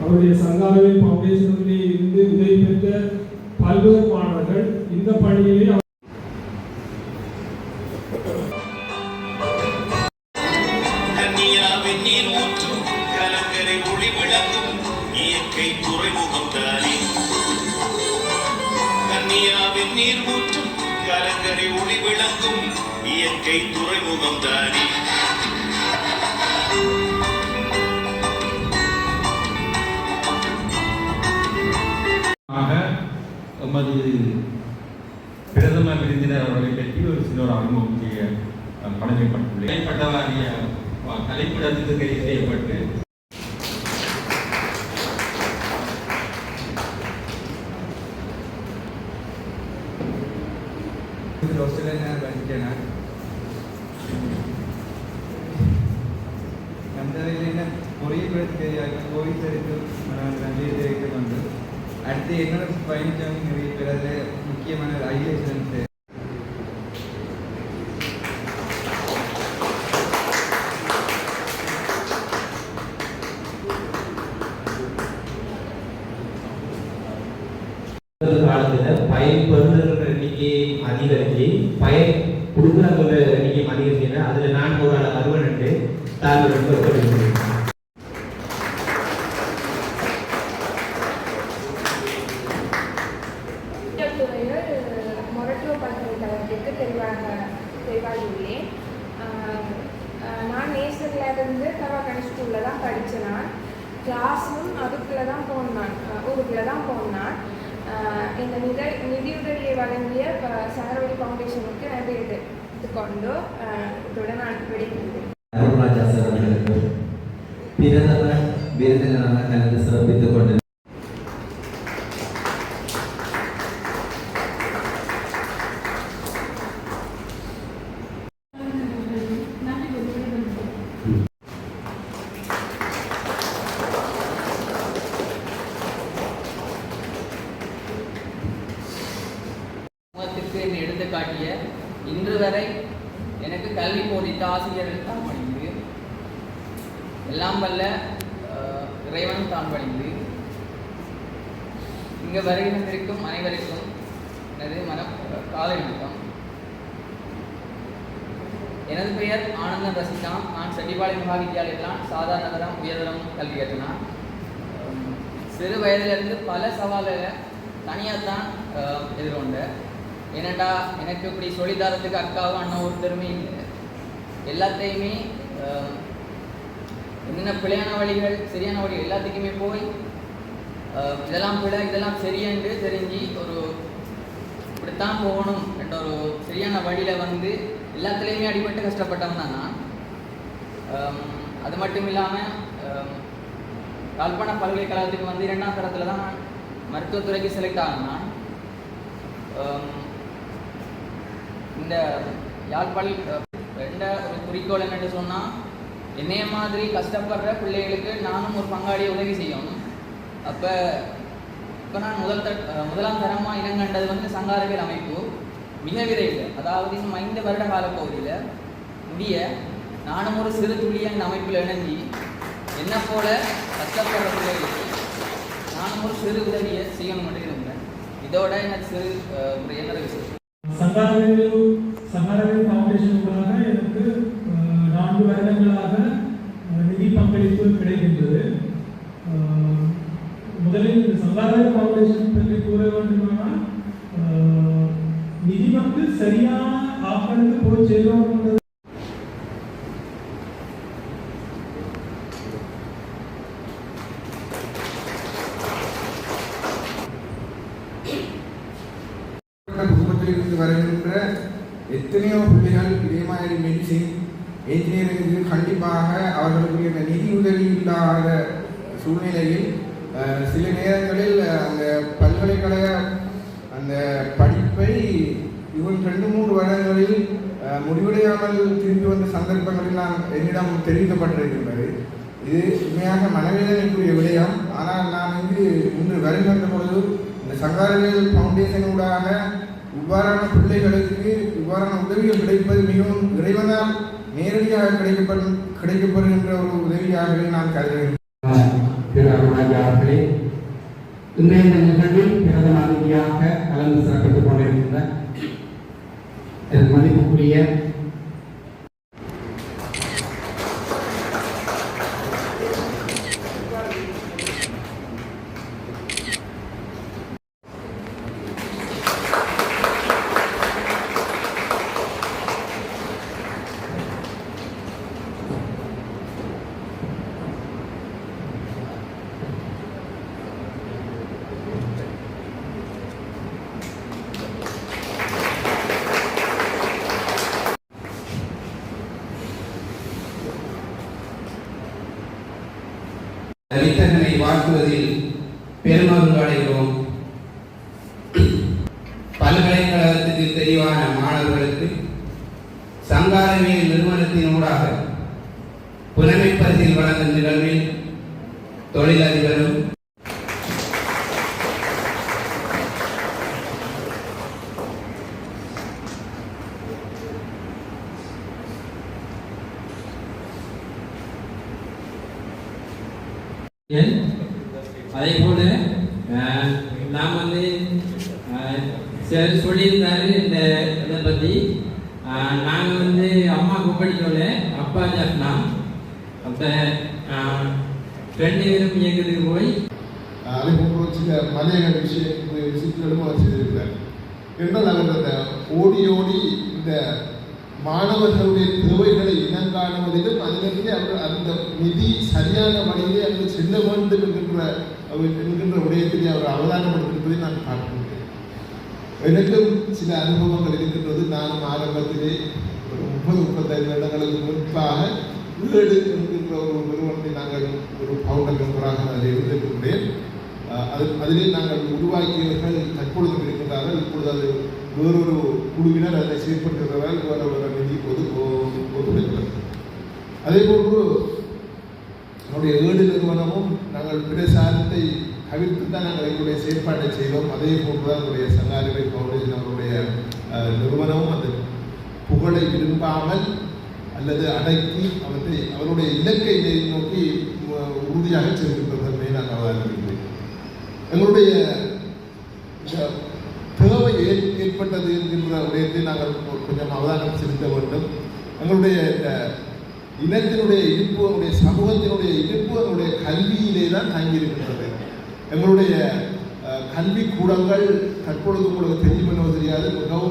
அவருடைய சங்காரவை ஃபவுண்டேஷனிலே இருந்து உதவி பெற்ற பல்வேறு மாணவர்கள் இந்த பணியிலே நீர் ஊற்றும் கலங்கரை ஒளி விளங்கும் இயற்கை துறைமுகம் தானே. எமது பிரதம விருந்தினர் அவர்களை பற்றி ஒரு சில ஒரு அறிமுகம் செய்ய அஹ், கடமைப்பட்டுள்ளேன் இடைப்பட்டவாரிய அஹ், கலைக்கூடத்துக்கு கைது செய்யப்பட்டு ഹോസ്റ്റലിൽ ഞാൻ പഠിക്കാണ് കണ്ടതിൽ பொறியியல் கோவிட் எடுத்து நம்பியிருக்கிறது வந்து அடுத்து என்னோட பயணித்தவங்க நிறைய பேர் அதில் முக்கியமான ஐஏஎஸ் காலத்தில் பயன் பெறுகிற எண்ணிக்கையை அதிகரித்து பயன் கொடுக்குறவங்க எண்ணிக்கை அதிகரிச்சுன்னா அதில் நான் ஒரு ஆள் வருவன் என்று தாழ்வு ரொம்ப கிளாஸும் அதுக்குள்ளே தான் போனான் ஊருக்குள்ளே தான் போனான் இந்த நிதி நிதியுதவியை வழங்கிய சகரவழி ஃபவுண்டேஷனுக்கு நன்றி எடுத்துக்கொண்டு இதோட நான் விடைபெறுகிறேன். அருள்ராஜா சார் விருந்தினராக கலந்து சிறப்பித்துக் கொண்டு காட்டிய இன்று வரை எனக்கு கல்வி போதித்த ஆசிரியர்கள் தான் வழிந்து எல்லாம் வல்ல இறைவன் தான் வழிந்து இங்கே வருகின்றிருக்கும் அனைவருக்கும் எனது மன காலை வணக்கம். எனது பெயர் ஆனந்தன் ரசிகா நான் செட்டிப்பாளையம் மகாவித்யாலயத்தில் சாதாரண தரம் உயர்தரம் கல்வி கற்றினான். சிறு வயதிலிருந்து பல சவால்களை தனியாக தான் எதிர்கொண்டேன். என்னடா எனக்கு இப்படி சொல்லித்தரத்துக்கு அக்காவும் அண்ணன் ஒருத்தருமே இல்லை. எல்லாத்தையுமே என்னென்ன பிழையான வழிகள் சரியான வழிகள் எல்லாத்துக்குமே போய் இதெல்லாம் பிழை இதெல்லாம் சரியென்று தெரிஞ்சு ஒரு இப்படித்தான் போகணும் என்ற ஒரு சரியான வழியில் வந்து எல்லாத்துலேயுமே அடிபட்டு கஷ்டப்பட்டவன் தான் நான். அது மட்டும் இல்லாமல் யாழ்ப்பாண பல்கலைக்கழகத்துக்கு வந்து இரண்டாம் தரத்தில் தான் மருத்துவத்துறைக்கு செலக்ட் ஆகினான் இந்த யாழ்ப்பாள் ரெண்ட ஒரு குறிக்கோள் என்னென்னு சொன்னால் என்னைய மாதிரி கஷ்டப்படுற பிள்ளைகளுக்கு நானும் ஒரு பங்காளியை உதவி செய்யணும். அப்போ இப்போ நான் முதல் த முதலாம் தரமாக இனங்கண்டது வந்து சங்காரவியல் அமைப்பு. மிக விரைவில் அதாவது இன்னும் ஐந்து வருட கால பகுதியில் முடிய நானும் ஒரு சிறு துளியன் இந்த அமைப்பில் இணைஞ்சி என்ன போல கஷ்டப்படுற பிள்ளைகளுக்கு நானும் ஒரு சிறு உதவியை செய்யணும் மட்டும் இருந்தேன். இதோட எனக்கு சிறு ஒரு என்னோட விஷயம் சங்காரவேலு சங்காரவேலு ஃபவுண்டேஷனுக்காக எனக்கு நான்கு வருடங்களாக நிதி பங்களிப்பு கிடைக்கின்றது. முதலில் இந்த சங்காரவேலு ஃபவுண்டேஷன் பற்றி கூற வேண்டுமானால் நிதி வந்து சரியான ஆக்களுக்கு போய் சேரணுன்றது வருகின்ற எத்தனையோ பிள்ளைகள் இதே மாதிரி மெடிசின் என்ஜினியரிங்கு கண்டிப்பாக அவர்களுக்கு இந்த நிதி உதவி இல்லாத சூழ்நிலையில் சில நேரங்களில் அந்த பல்கலைக்கழக அந்த படிப்பை இவன் ரெண்டு மூன்று வருடங்களில் முடிவடையாமல் திரும்பி வந்த சந்தர்ப்பங்களில் நான் என்னிடம் தெரிவிக்கப்பட்டிருக்கின்றது. இது உண்மையாக மனவேதனைக்குரிய விடயம். ஆனால் நான் இங்கு இன்று வருகின்ற பொழுது இந்த சங்காரவேல் ஃபவுண்டேஷனூடாக இவ்வாறான பிள்ளைகளுக்கு இவ்வாறான உதவிகள் கிடைப்பது மிகவும் இறைவனால் நேரடியாக கிடைக்கப்படும் கிடைக்கப்படுகின்ற ஒரு உதவியாகவே நான் கருதுகிறேன். இன்றைய இந்த நிகழ்வில் பிரதம அதிதியாக கலந்து சிறப்பித்துக் கொண்டிருக்கின்ற மதிப்புக்குரிய தலித்தகனை வாழ்த்துவதில் பெருமகிழ்வு அடைகிறோம். பல்கலைக்கழகத்துக்கு தெரிவான மாணவர்களுக்கு சங்காரவியல் நிறுவனத்தினூடாக புலமை பரிசில் வழங்கும் நிகழ்வில் தொழிலதிபரும் அதே போல நாம் வந்து அஹ், சரி சொல்லியிருந்தாரு இந்த இதை பற்றி நாங்கள் வந்து அம்மா கூப்பிடிக்கோல அப்பா ஜப்னா அப்போ ரெண்டு பேரும் இயக்கத்துக்கு போய் அதே போன்று சில மலையக விஷயம் விஷயத்திலும் அவர் செய்திருக்கிறார் என்றால் அவர் அந்த ஓடி ஓடி இந்த மாணவர்களுடைய தேவைகளை இனங்காணுவதிலும் அதிலிருந்து அவர் அந்த நிதி சரியான வழியிலே அவர் செல்ல வேண்டும் என்கின்ற அவர் என்கின்ற விடயத்திலே அவர் அவதானப்படுத்திருப்பதை நான் பார்க்கின்றேன். எனக்கும் சில அனுபவங்கள் இருக்கின்றது. நானும் ஆரம்பத்திலே ஒரு முப்பது முப்பத்தைந்து வருடங்களுக்கு முன்பாக வீடு என்கின்ற ஒரு நிறுவனத்தை நாங்கள் ஒரு பவுண்டர் மெம்பராக அதில் இருந்திருக்கின்றேன். அது அதிலே நாங்கள் உருவாக்கியவர்கள் தற்பொழுது இருக்கின்றார்கள். இப்பொழுது அது வேறொரு குழுவினர் அதை செயற்பட்டிருக்கிறார்கள். வேற வேற நிதி பொது ஒத்துழைக்கிறது அதே போன்று நம்முடைய ஏடு நிறுவனமும் நாங்கள் பிரசாரத்தை தவிர்த்து தான் நாங்கள் எங்களுடைய செயற்பாட்டை செய்தோம். அதே போன்று தான் எங்களுடைய சங்காரிவை ஃபவுண்டேஷன் அவருடைய நிறுவனமும் அந்த புகழை விரும்பாமல் அல்லது அடக்கி அவற்றை அவருடைய இலக்கை நோக்கி உறுதியாக சென்றிருப்பதை நான் அவதானிக்கிறேன் எங்களுடைய தேவை ஏற் ஏற்பட்டது என்கின்ற விடயத்தை நாங்கள் கொஞ்சம் அவதானம் செலுத்த வேண்டும். எங்களுடைய இந்த இனத்தினுடைய இருப்பு நம்முடைய சமூகத்தினுடைய இருப்பு நம்முடைய கல்வியிலே தான் தங்கியிருக்கின்றது. எங்களுடைய கல்வி கூடங்கள் தற்பொழுது உங்களுக்கு தெரியும் என்னவோ தெரியாது. மிகவும்